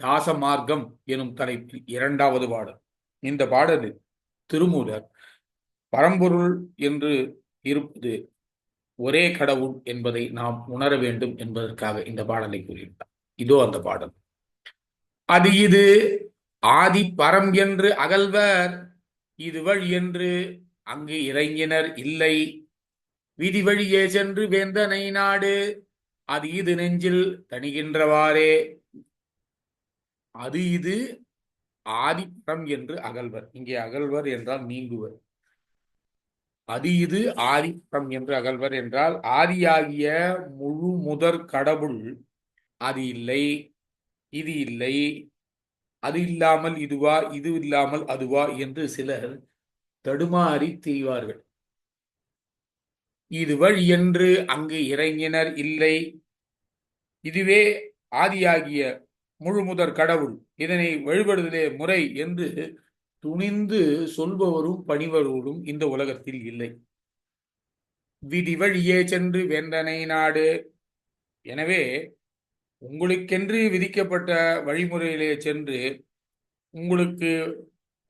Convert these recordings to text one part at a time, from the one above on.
தாச மார்க்கம் எனும் தலைப்பில் இரண்டாவது பாடல். இந்த பாடலில் திருமூலர் பரம்பொருள் என்று இருப்பது ஒரே கடவுள் என்பதை நாம் உணர வேண்டும் என்பதற்காக இந்த பாடலை கூறியுள்ளார் இதோ அந்த பாடல். அது இது ஆதி பரம் என்று அகல்வர் இது வழி என்று அங்கு இறங்கினர் இல்லை. விதி வழியே சென்று வேந்தனை நாடு அது இது நெஞ்சில் தணிகின்றவாறே. அது இது ஆதிப்பரம் என்று அகழ்வர் இங்கே அகழ்வர் என்றால் நீங்குவர். அது இது ஆதிப்பரம் என்று அகழ்வர் என்றால் ஆதியாகிய முழு முதற் கடவுள் அது இல்லை இது இல்லை அது இல்லாமல் இதுவா இது இல்லாமல் அதுவா என்று சிலர் தடுமாறி திரிவார்கள். இது வழி என்று அங்கு இறங்கினர் இல்லை. இதுவே ஆதியாகிய முழுமுதற் கடவுள் இதனை வழிபடுதலே முறை என்று துணிந்து சொல்பவரும் பணிவரோடும் இந்த உலகத்தில் இல்லை. விதி வழியே சென்று வேந்தனை நாடு. எனவே உங்களுக்கென்று விதிக்கப்பட்ட வழிமுறையிலே சென்று உங்களுக்கு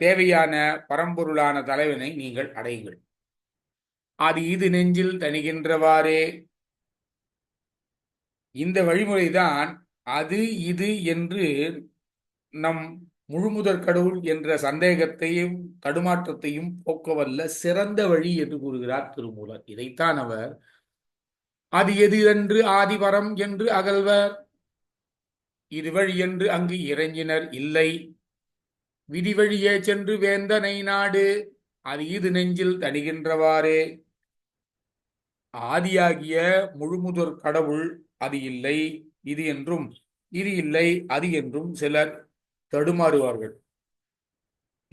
தேவையான பரம்பொருளான தலைவனை நீங்கள் அடையுங்கள். அது இது நெஞ்சில் தணிகின்றவாறே. இந்த வழிமுறைதான் அது இது என்று நம் முழுமுதற் கடவுள் என்ற சந்தேகத்தையும் தடுமாற்றத்தையும் போக்கவல்ல சிறந்த வழி என்று கூறுகிறார் திருமூலர். இதைத்தான் அவர் அது எது என்று ஆதிவரம் என்று அகல்வர் இது வழி என்று அங்கு இறங்கினர் இல்லை. விதி வழியே சென்று வேந்தனை நாடு அது இது நெஞ்சில் தணிகின்றவாறே ஆதியாகிய முழுமுதற் கடவுள் அது இல்லை இது என்றும் இது இல்லை அது என்றும் சிலர் தடுமாறுவார்கள்.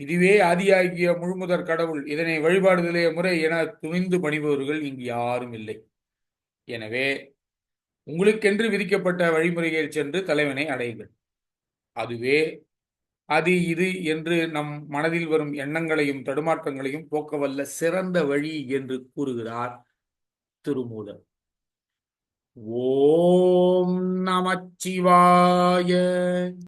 இதுவே ஆதியாகிய முழுமுதற் கடவுள் இதனை வழிபாடுதலே முறை என துணிந்து பணிபவர்கள் இங்கு யாரும் இல்லை. எனவே உங்களுக்கென்று விதிக்கப்பட்ட வழிமுறையில் சென்று தலைவனை அடையுங்கள். அதுவே அது இது என்று நம் மனதில் வரும் எண்ணங்களையும் தடுமாற்றங்களையும் போக்கவல்ல சிறந்த வழி என்று கூறுகிறார் திருமூலர். ஓம் நமச்சிவாய.